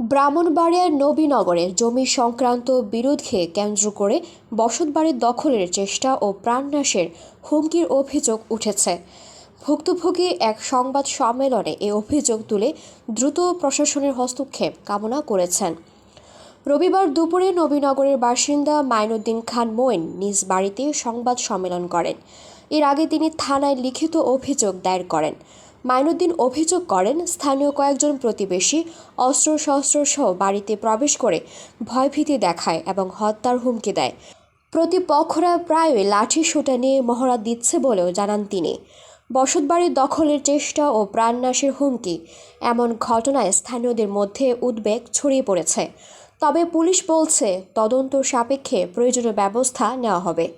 ব্রাহ্মণবাড়িয়ার নবীনগরে জমি সংক্রান্ত বিরোধকে কেন্দ্র করে বসতবাড়ির দখলের চেষ্টা ও প্রাণনাশের হুমকির অভিযোগ উঠেছে। ভুক্তভোগী এক সংবাদ সম্মেলনে এই অভিযোগ তুলে দ্রুত প্রশাসনের হস্তক্ষেপ কামনা করেছেন। রবিবার দুপুরে নবীনগরের বাসিন্দা মাইনুদ্দিন খান মোয়েন নিজ বাড়িতে সংবাদ সম্মেলন করেন। এর আগে তিনি থানায় লিখিত অভিযোগ দায়ের করেন। মাইনুদ্দিন অভিযোগ করেন, স্থানীয় কয়েকজন প্রতিবেশী অস্ত্রশস্ত্র সহ বাড়িতে প্রবেশ করে ভয়ভীতি দেখায় এবং হত্যার হুমকি দেয়। প্রতিপক্ষরা প্রায়ই লাঠি সোটা নিয়ে মহড়া দিচ্ছে বলেও জানান তিনি। বসতবাড়ির দখলের চেষ্টা ও প্রাণনাশের হুমকি এমন ঘটনায় স্থানীয়দের মধ্যে উদ্বেগ ছড়িয়ে পড়েছে। তবে পুলিশ বলছে, তদন্ত সাপেক্ষে প্রয়োজনীয় ব্যবস্থা নেওয়া হবে।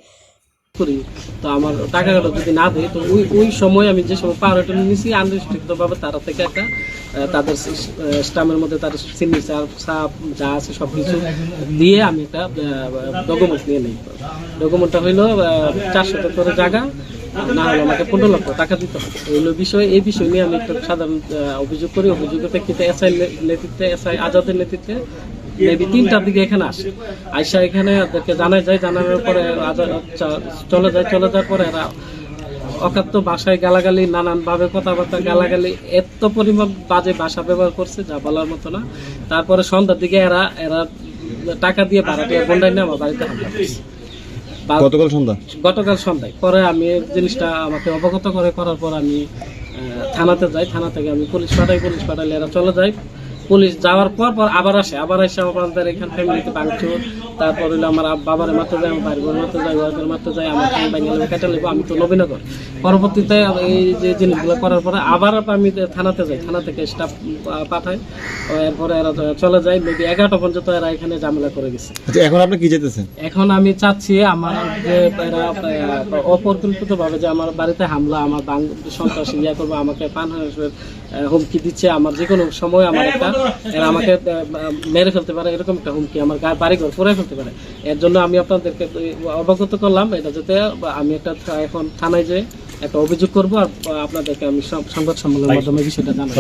করি, তো আমার টাকাগুলো যদি না দেয়, তো ওই ওই সময় আমি যে সময় পাওয়ারটা নিয়েছি আনরেস্ট্রিক্ট ভাবে তারা থেকে একটা তাদের স্টামের মধ্যে তার সিগনেচার সাপ যা আছে সব কিছু দিয়ে আমি একটা ডকুমেন্ট নিয়ে নিই। ডকুমেন্টটা হইল চারশো করে জায়গা, না হলে আমাকে পনেরো লক্ষ টাকা দিতে হবে। এইগুলো বিষয়, এই বিষয় নিয়ে আমি একটা সাধারণ অভিযোগ করি। অভিযোগের প্রেক্ষিতে এসআই নেতৃত্বে এসআই আজাদের নেতৃত্বে মেবি তিনটার দিকে এখানে আসে। আইসা এখানে ওদেরকে জানাই যায় জানানোর পরে চলে যায় চলে যাওয়ার পরে এরা অকাত্য ভাষায় গালাগালি নানান ভাবে কথাবার্তা গালাগালি এত পরিমাণ বাজে ভাষা ব্যবহার করছে যা বলার মতো না। তারপরে সন্ধ্যার দিকে এরা এরা টাকা দিয়ে ভাড়া দিয়ে বন্ডাই আমার বাড়িতে হামলা গতকাল সন্ধ্যা? গতকাল সন্ধ্যায়। পরে আমি জিনিসটা আমাকে অবগত করে করার পর আমি থানাতে যাই। থানা থেকে আমি পুলিশ পাঠাই পুলিশ পাঠাইলে এরা চলে যায়। পুলিশ যাওয়ার পর পর আবার আসে আবার এসে আমাদের এখানে ফ্যামিলিতে ভাঙচুর তারপর হইল আমার বাবার মারতে যায় আমার ভাইয়ের মারতে যায় ওয়াইফের মারতে যায় আমার ফ্যান ব্যাঙ্গালে কেটে নেব আমি তো নবীনগর। পরবর্তীতে এই যে জিনিসগুলো করার পরে আবার আমি থানাতে যাই থানা থেকে স্টাফ পাঠাই। এরপরে এরা চলে যায় মেবি এগারোটা পর্যন্ত এরা এখানে ঝামেলা করে গেছে আচ্ছা এখন আপনি কি যেতেছেন? এখন আমি চাচ্ছি আমার যে এরা অপরিকল্পিত ভাবে যে আমার বাড়িতে হামলা আমার সন্ত্রাস ইয়া করব আমাকে প্রাণহানির হুমকি দিচ্ছে আমার যে কোনো সময় আমার একটা আমাকে মেরে ফেলতে পারে এরকম একটা হুমকি আমার গায়ে বাড়ি ঘর ফেলতে পারে। এর জন্য আমি আপনাদেরকে অবগত করলাম এটা যাতে আমি একটা এখন থানায় যে একটা অভিযোগ করব আর আপনাদেরকে আমি সংবাদ সম্মেলনের মাধ্যমে বিষয়টা জানাব।